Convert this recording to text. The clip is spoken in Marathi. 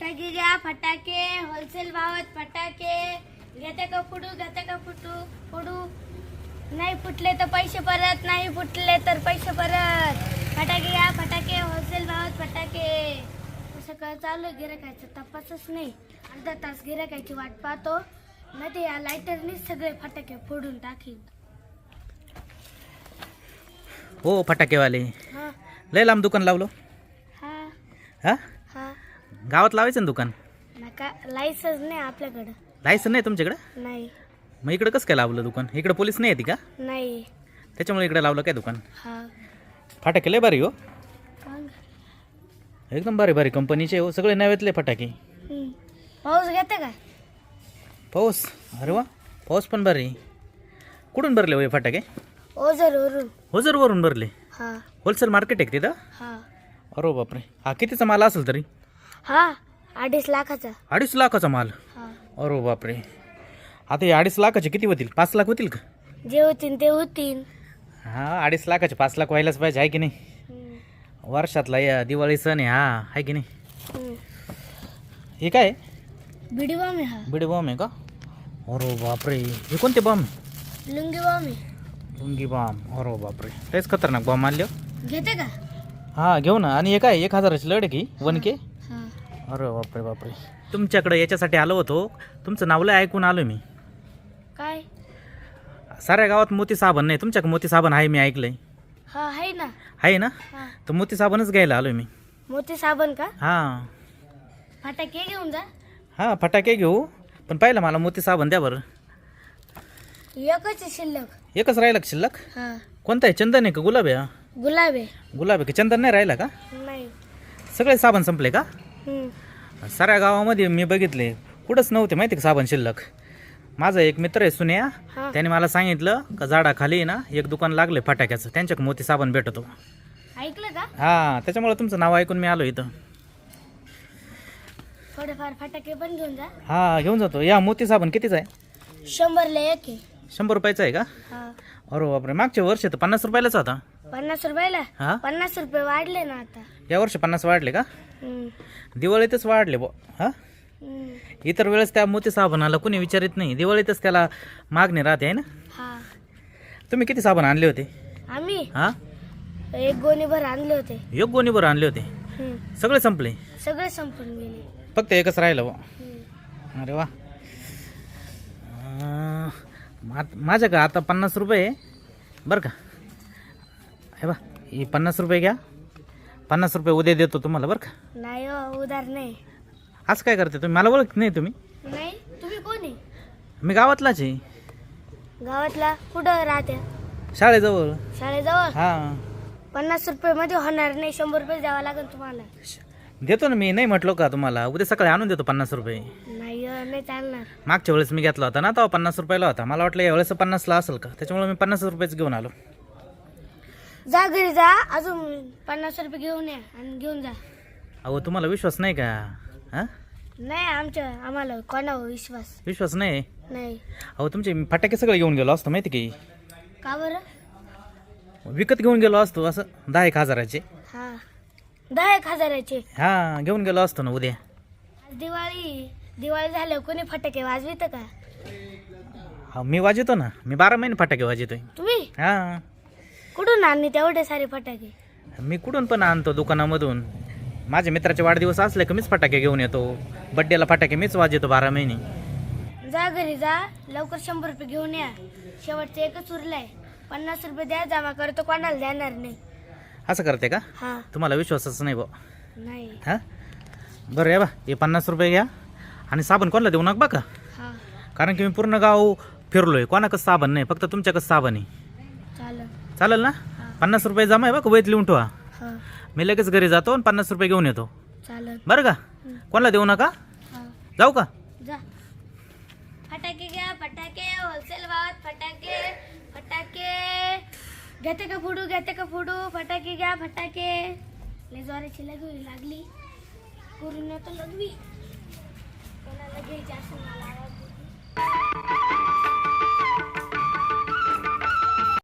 फटाके घ्या फटाके होलसेल भावात फटाके. घेते का फुटू घेते का फुटू फुटू नाही फुटले तर पैसे परत नाही फुटले तर पैसे परत. फटाके घ्या फटाके होलसेल भावात फटाके. सकाळ चालू गिरायकायचा तपासच नाही. अर्धा तास गिरायकायची वाट पाहतो. मध्ये या लायटरने सगळे फटाके फोडून टाकीन. हो फटाकेवाले. हा. लय लांब दुकान लावलं? हा. हा? गावात लावायचं ना दुकान? नका लायसन्स नाही आपल्याकडं. लायसन नाही तुमच्याकडे? नाही. मग इकडं कसं काय लावलं दुकान? इकडं पोलीस नाही येते का? नाही. त्याच्यामुळे इकडे लावलं काय दुकान? हा. फटाके लय भारी हो. मग? एकदम भारी भारी कंपनीचे हो. सगळे नव्यातले फटाके. हम्म. पाऊस घेते का? पाऊस? अरे वा. पाऊस पण भारी. कुठून भरले हो हे फटाके? ओझर वरून. होजरवरून भरले. हा. होलसेल मार्केट आहे का तिथं? हा. अरे बापरे. हा कितीचा माल असेल तरी? हा अडीच लाखाचा. अडीच लाखाचा माल? हा. अरे बापरे. आता हे अडीच लाखाचे किती होतील? पाच लाख होतील का? जे होतीन ते होतीन हा अडीच लाखाचे पाच लाख व्हायलाच पाहिजे आहे की नाही? हम्म. वर्षातला या दिवाळी सण आहे हा आहे की नाही? हम्म. हे काय? बिडी बॉम्ब आहे हा. बिडी बॉम्ब आहे का? अरे बापरे. हे कोणते बॉम्ब? आहे लुंगी बॉम्ब आहे. लुंगी बॉम्ब. अरे बापरे. लयच खतरनाक बॉम्ब आणले हो. घेते का? हा घेऊ ना. आणि हे काय एक हजाराची लढ आहे की वन के? अरे बापरे बापरे. तुमच्याकडे याच्यासाठी आलो होतो. तुमचं नाव लय ऐकून आलो मी. काय? साऱ्या गावात मोती साबण नाही. तुमच्याकडे मोती साबण आहे मी ऐकलंय. हा आहे ना. आहे ना? हा. तर मोती साबणच घ्यायला आलोय मी. मोती साबण का? हां. फटाके घेऊन जा. हां फटाके घेऊ. पण पाहिलं मला मोती साबण द्या बरं. एकच आहे शिल्लक. एकच राहिला का शिल्लक? हा. कोणता आहे? चंदन आहे का गुलाब आहे? हा? गुलाब आहे. गुलाब आहे का? चंदन नाही राहिला का? नाही. सगळे साबण संपले का. साऱ्या गावामध्ये मी बघितले कुठंच नव्हते माहिती का साबण शिल्लक? माझा एक मित्र आहे सुन्या. त्याने मला सांगितलं का झाडाखाली ना एक दुकान लागले फटाक्याचं त्यांच्याकडे मोती साबण भेटतो. ऐकलं का? हां त्याच्यामुळे तुमचं नाव ऐकून मी आलो इथं. थोडेफार फटाके पण घेऊन जा. हां घेऊन जातो. या मोती साबण कितीचा आहे? शंभरला एक आहे. शंभर रुपयाचा आहे का? हा. अरे बापरे मागच्या वर्षी तर पन्नास रुपयालाच होता. पन्नास रुपयाला? हां? पन्नास रुपये वाढले ना आता. या वर्षी पन्नास वाढले का. दिवाळीतच वाढले बो हां. इतर वेळेस त्या मोती साबणाला कुणी विचारित नाही. दिवाळीतच त्याला मागणी राहते आहे ना? हा. तुम्ही किती साबण आणले होते? आम्ही? हां? एक गोणीभर आणले होते. एक गोणीभर आणले होते. सगळे संपले? सगळे संपून गेले. फक्त एकच राहिलं बो. अरे वा. अं, मा- माझ्या का आता पन्नास रुपये आहे. बरं का? हे बा ही पन्नास रुपये घ्या. पन्नास रुपये उद्या देतो तुम्हाला बरं का? नाही हो उधार नाही. असं काय करते तुम्ही? मला ओळख नाही तुम्ही. नाही तुम्ही कोण आहे? मी गावातलाच आहे. गावातला? कुठं राहत्या शाळेजवळ. शाळेजवळ? हां. पन्नास रुपये मध्ये होणार नाही शंभर रुपये द्यावा लागेल तुम्हाला. देतो ना मी नाही म्हटलो का तुम्हाला? उद्या सकाळी आणून देतो पन्नास रुपये. नाही हो, नाही चालणार. मागच्या वेळेस मी घेतला होता ना तेव्हा पन्नास रुपयाला होता. मला वाटलं यावेळेस पन्नासला असेल का? त्याच्यामुळे मी पन्नास रुपयेच घेऊन आलो. जा घरी जा अजून पन्नास रुपये घेऊन या आणि घेऊन जा. अहो तुम्हाला विश्वास नाही का? हां? नाही आमच्या आम्हाला कोणावर विश्वास? विश्वास नाही? नाही. अहो तुमचे मी फटाके सगळे घेऊन गेलो असतो माहिती की? का बरं? विकत घेऊन गेलो असतो असं दहा एक हजाराचे. हा. दहा एक हजाराचे? हां घेऊन गेलो असतो ना उद्या. आज दिवाळी दिवाळी झाल्यावर कोणी फटाके वाजवित का? हा मी वाजवतो ना मी बारा महिने फटाके वाजवतोय. तुम्ही? हां. कुठून आणले तेवढे सारे फटाके? मी कुठून पण आणतो दुकानामधून. माझ्या मित्राचे वाढदिवस असले की मीच फटाके घेऊन येतो. बड्डेला फटाके मीच वाजवतो बारा महिने. जा घरी जा लवकर शंभर रुपये घेऊन या. शेवटचे एकच उरलाय. पन्नास रुपये द्या जमा करतो कोणाला देणार नाही. असं करते का? हा. तुम्हाला विश्वासच नाही बा. नाही. हां? बरं या बा. हे पन्नास रुपये घ्या. आणि साबण कोणाला देऊ नका बा का? हा. कारण की मी पूर्ण गाव फिरलोय. कोणाकच साबण नाही फक्त तुमच्याकडे साबण आहे. चालेल ना? पन्नास रुपये जमा आहे बघ वैत लिहून ठेवा. मी लगेच घरी जातो आणि पन्नास रुपये घेऊन येतो. बरं का? कोणाला देऊ नका? जाऊ का? जा. फटाके घ्या फटाके होलसेल भावात फटाके फटाके. घेते का फुडू घेते का फुडू? फटाके घ्या फटाके. लय जोराची लगवी लागली. करून येतो लगवी कोणाला घ्यायची असेल मला.